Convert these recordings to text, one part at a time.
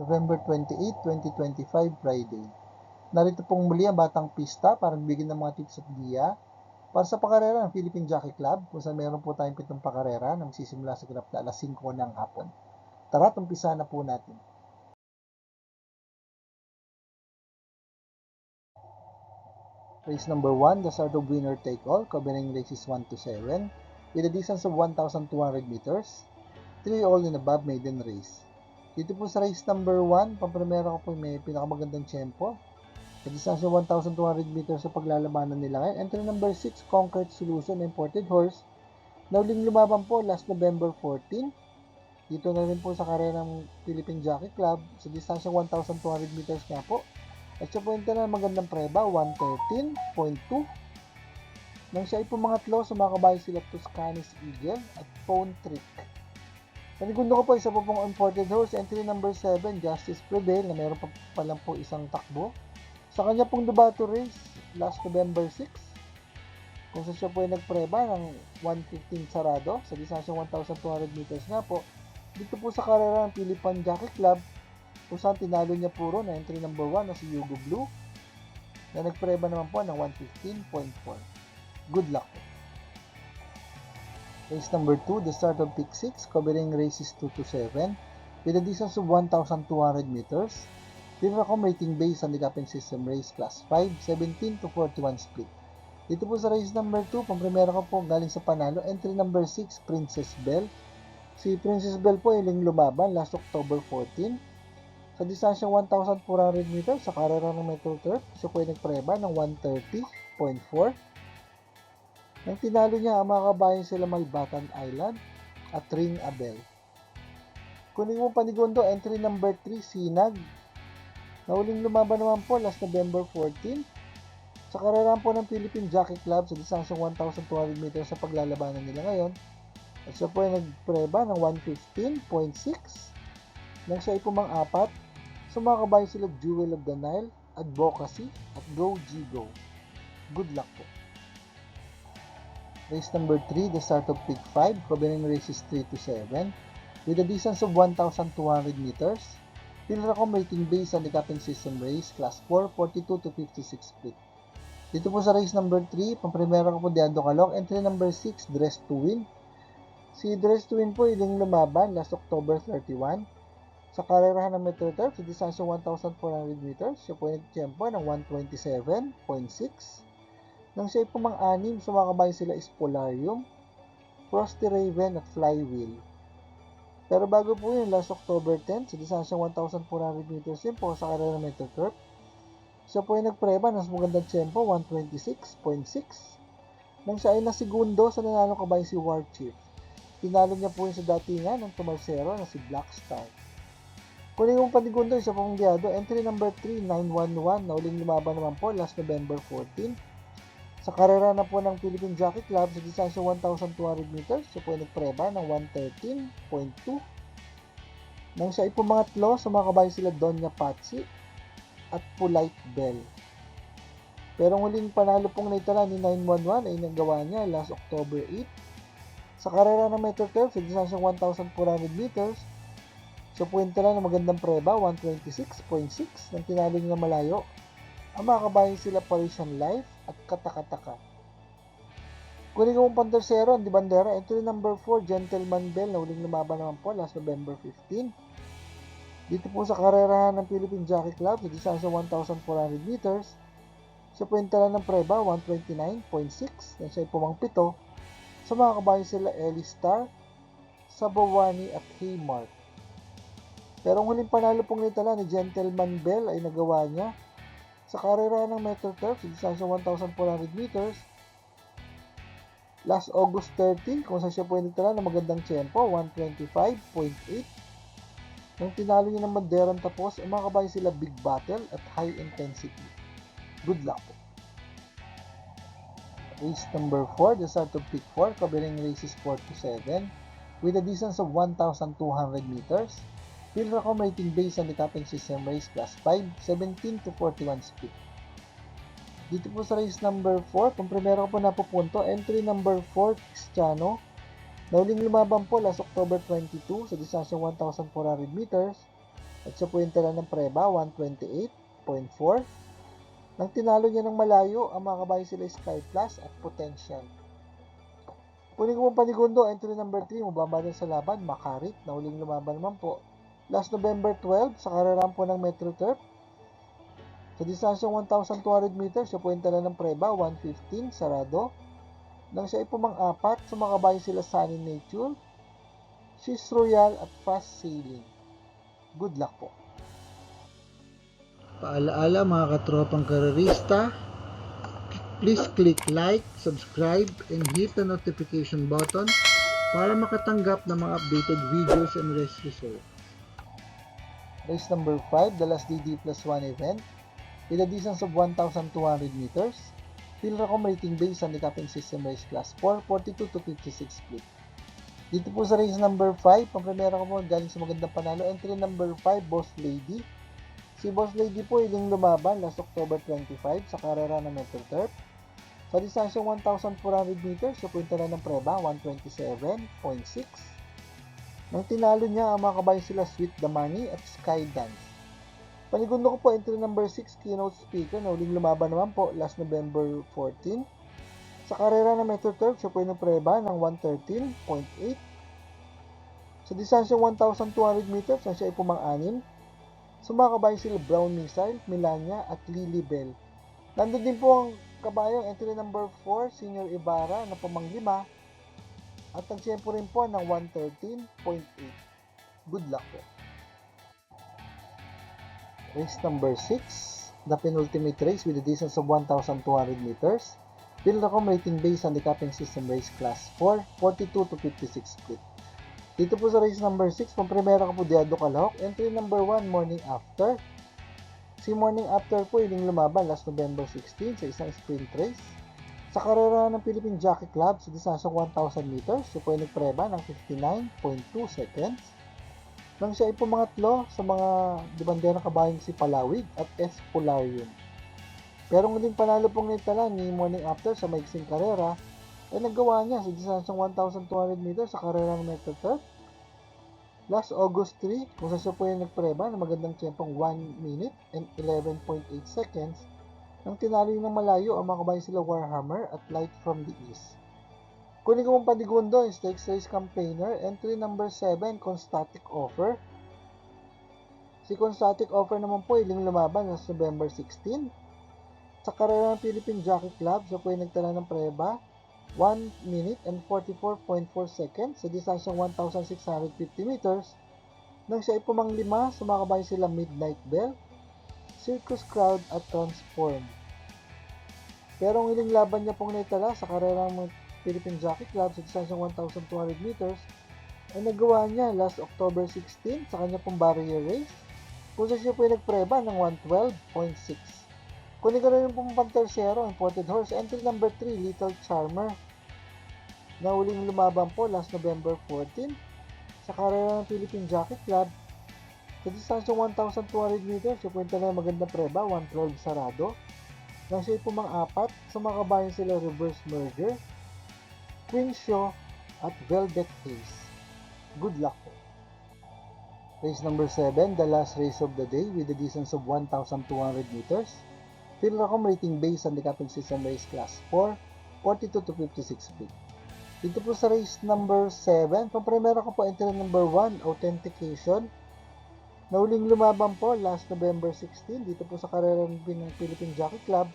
November 28, 2025, Friday. Narito pong muli ang Batang Pista para bigyan ng mga tips at giya para sa pakarera ng Philippine Jockey Club kung saan meron po tayong pitong pakarera na magsisimula sa ganap na alas 5 ng hapon. Tara, umpisa na po natin. Race number 1, the start of winner take all, covering races 1 to 7, with a distance of 1,200 meters, 3 all in above maiden race. Dito po sa race number 1, pamprimera ko po may pinakamagandang tiyempo. Sa distansya 1,200 meters sa paglalabanan nila ngayon. Entry number 6, Concrete Solution, imported horse. Nauling lumaban po last November 14. Dito na rin po sa karera ng Philippine Jockey Club sa distansya 1,200 meters nga po. At siya po yung na magandang preba, 113.2. Nang siya ay pumangatlo, sumakabay sila Tuscanis Eagle at Phone Trick. Panigundo ko po isa po pong imported horse, entry number 7, Justice Prevail, na meron pa palang po isang takbo. Sa kanya pong Dubato race, last November 6, kung sa siya po ay nagpreba ng 115 sarado sa distansya 1,200 meters nga po, dito po sa karera ng Philippine Jockey Club, kung saan tinalo niya puro na entry number 1 na si Yugo Blue, na nagpreba naman po ng 115.4. Good luck po. Race number 2, the start of pick 6, covering races 2 to 7, with a distance of 1,200 meters. Pinracom rating based on the capping system race class 5, 17 to 41 split. Dito po sa race number 2, pang-primera ko po galing sa panalo, entry number 6, Princess Bell. Si Princess Bell po iling lumaban last October 14. Sa distansya 1,400 meters sa karera ng Metro Turf, siya po ay nagpreba ng 130.4. Nang tinalo niya ang mga kabayan sila Malbatan Island at Ring Abel. Kunin mo panigondo, entry number 3, Sinag. Nauling lumaban naman po last November 14. Sa karerahan po ng Philippine Jockey Club sa distansyang 1,200 meters sa paglalabanan nila ngayon. At siya po ay nagpreba ng 115.6. Nang siya ay pumang-apat, sumakabayan sila Jewel of the Nile, Advocacy, at Go G Go. Good luck po. Race number 3, the start of Pick 5, covering races 3 to 7, with a distance of 1,200 meters. Pinracom rating based on the capping system race, class 4, 42 to 56 split. Dito po sa race number 3, pang-primera ko po Diando Calong, entry number 6, Dress to Win. Si Dress to Win po iling lumaban last October 31 sa karerahan ng Metro Turf sa distansya 1,400 meters. Siya po ay nagtiyempo ng 127.6. Nang siya ay pumang-anim, sumakabay sila Spolarium, Frosty Raven at Flywheel. Pero bago po yun, last October 10, sa distansya 1,400 meters yun po sa karera ng Turf, siya po ay nagpreba ng magandang tiyempo, 126.6. Nang siya ay nasigundo sa nanalo kabay si War Chief. Tinalo niya po yun sa datingan ng tumalsero na si Black Star. Kunin mong panigundo, isa pong diado, entry number 3, 911, na uling lumaban naman po last November 14. Sa karera na po ng Philippine Jockey Club sa distansya 1,200 meters, siya po ay nagpreba ng 113.2. Nang siya ay pumangatlo, sumakabay sila Donya Patsy at Polite Bell. Pero ang huling panalo pong naitala ni 911 ay nagawa niya last October 8. Sa karera ng Metro Turf sa distansyang 1,400 meters, sa puwenta lang ng magandang preba, 126.6 nang tinalo niya malayo. Ang mga kabayan sila Parisian Life at Katakataka. Kunin ko pang tersero, di bandera, entry number 4, Gentleman Bell, na huling lumaban naman po last November 15. Dito po sa karerahan ng Philippine Jockey Club sa distansya 1,400 meters, sa puwenta lang ng preba, 129.6 nang siya ay pumangpito. Sa mga kabayan sila Ellie Star, Sabawani at Haymark. Pero ang huling panalo pong nitala ni Gentleman Bell ay nagawa niya sa karera ng Metro Turf sa distansya 1,400 meters last August 13 kung saan siya po ay nitala ng magandang tiyempo 125.8 nang tinalo niya ng Maderan tapos ang mga kabayan sila Big Battle at High Intensity. Good luck po. Race number 4, the start of pick 4, covering races 4 to 7, with a distance of 1,200 meters. Pilracom rating based on the capping system race class 5, 17 to 41 speed. Dito po sa race number 4, kung primero ko po napupunto, entry number 4, Cristiano. Nauling lumaban po last October 22 sa distansya 1,400 meters. At siya po yung tala ng preba, 128.4. Nang tinalo niya ng malayo, ang mga kabayo sila Sky Plus at Potential. Kunin ko pong panigundo, entry number 3, mababa din sa laban, Makarit, na huling lumaban naman po. Last November 12, sa kararan po ng Metro Turf. Sa distansyang 1,200 meters, siya po yung tala ng preba, 115, sarado. Nang siya ay pumang-apat, sumakabay sila Sunny Nature, She's Royal at Fast Sailing. Good luck po. Paalaala mga katropang karerista, please click like, subscribe, and hit the notification button para makatanggap ng mga updated videos and race results. Race number 5, the last DD plus 1 event, with a distance of 1,200 meters. Pilracom rating based on the capping system race class 4, 42 to 56 split. Dito po sa race number 5, pampremera ko po galing sa magandang panalo. Entry number 5, Boss Lady. Si Boss Lady po iling lumaban last October 25 sa karera ng Metro Turf. Sa distansyang 1,400 meters, siya po yung tala ng preba, 127.6. Nang tinalo niya, ang mga kabayo sila Sweet Damani at Sky Dance. Panigundo ko po, entry number 6, keynote speaker, na uling lumaban naman po last November 14. Sa karera ng Metro Turf, siya po yung preba ng 113.8. Sa distansyang 1,200 meters, na siya ay pumang-anim. Sumakabay sila Brown Missile, Milania at Lily Bell. Nandun din po ang kabayong entry number 4, Senior Ibarra na pamang-lima at nagsimpo rin po ng 113.8. Good luck po. Race number 6, the penultimate race with a distance of 1,200 meters. Pilracom rating based on the capping system race class 4, 42 to 56 split. Dito po sa race number 6, pang primera ko po Diado Calahok. Entry number 1, morning after. Si morning after po, iling lumaban last November 16 sa isang sprint race. Sa karera ng Philippine Jockey Club sa distansyang 1,000 meters, siya po ay nagpreba ng 59.2 seconds. Nang siya ay pumangatlo sa mga dibandera kabayang si Palawig at S. Polarium. Pero muling panalo pong naitala ni Morning After sa maiksing karera ay nagawa niya sa distansyang 1,200 meters sa karera ng Metro Turf. Last August 3, kung saan siya po yung nagpreba na magandang tiyempong 1 minute and 11.8 seconds nang tinalo ng malayo ang mga kabayan sila Warhammer at Light from the East. Kunin ko mong panigundo yung stakes race campaigner, entry number 7, Constatic Offer. Si Constatic Offer naman po iling lumaban sa November 16. Sa karera ng Philippine Jockey Club, siya po ay nagtala ng preba 1 minute and 44.4 seconds sa distansyang 1,650 meters nang siya ay pumanglima sa mga kabayan sila Midnight Bell, Circus Crowd at Transform. Pero ang iling laban niya pong naitala sa karera ng Philippine Jockey Club sa distansyang 1,200 meters ay nagawa niya last October 16 sa kanya pong barrier race kung saan siya po ay nagpreba ng 112.6. Kunin ko rin pong pang-tersero, imported horse, entry number 3, Little Charmer. Na uling lumaban po last November 14 sa karera ng Philippine Jockey Club. Sa distansyang 1,200 meters, siya po yung talagang magandang preba, 112 sarado. Nang siya ay pumang-apat, sa mga kabayan sila reverse merger, Queen Show at Velvet Ace. Good luck po. Race number 7, the last race of the day with a distance of 1,200 meters. Pilracom rating based on the capping system race class 4, 42 to 56 feet. Dito po sa race number 7, pampremera ko po entry number 1, Authentication. Nauling lumaban po last November 16 dito po sa karera ng Philippine Jockey Club.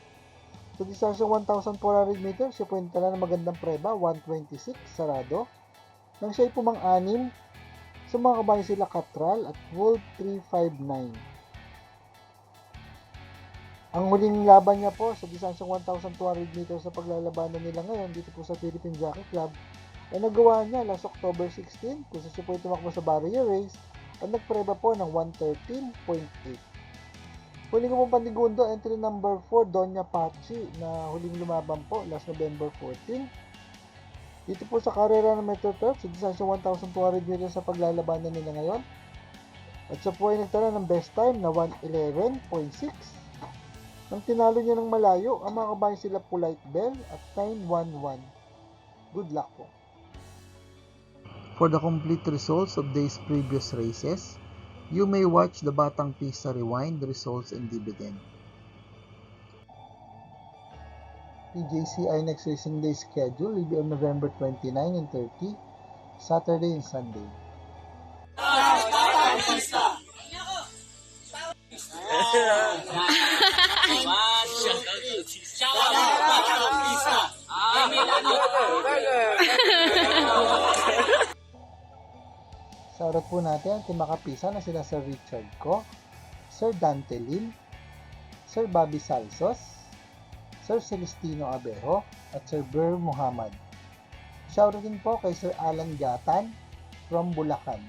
Sa distansyang 1,400 meters, siya po yung tala ng magandang preba, 126, sarado. Nang siya ay pumang-anim, sa mga kabayan sila Catral at Wolf 359. Ang huling laban niya po sa distansyang 1,200 meters sa paglalabanan nila ngayon dito po sa Philippine Jockey Club ay nagawa niya last October 16 kung sa siya po ay tumakbo sa barrier race at nagpreba po ng 113.8. Huling pong panigundo, entry number 4, Doña Pachi na huling lumaban po last November 14. Dito po sa karera ng Metro Turf, sa distansyang 1,200 meters sa paglalabanan nila ngayon. At siya po ay nagtala ng best time na 111.6. Nang tinalo niya ng malayo, ang mga kabayan sila Polite Bell at 911. Good luck po. For the complete results of these previous races, You may watch the Batang Pista Rewind, results and dividend. PJCI next racing day schedule will be on November 29 and 30, Saturday and Sunday. Sa harap po natin ang timakapisa na sila Sir Richard Ko, Sir Dante Lim, Sir Bobby Salsos, Sir Celestino Abejo, at Sir Ber Muhammad. Shoutout din po kay Sir Alan Gatan from Bulacan.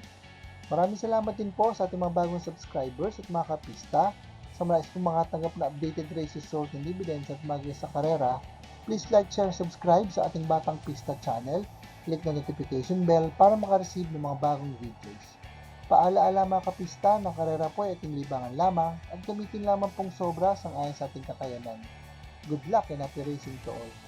Maraming salamat din po sa ating mga bagong subscribers at mga kapista. Sa mga po mga tanggap na updated races, result and dividends at mga sa karera, please like, share, subscribe sa ating Batang Pista channel. Click na notification bell para makareceive ng mga bagong videos. Paalaala mga kapista na karera po ay ating libangan lamang at gamitin lamang pong sobra sang ayon sa ating kakayanan. Good luck and happy racing to all.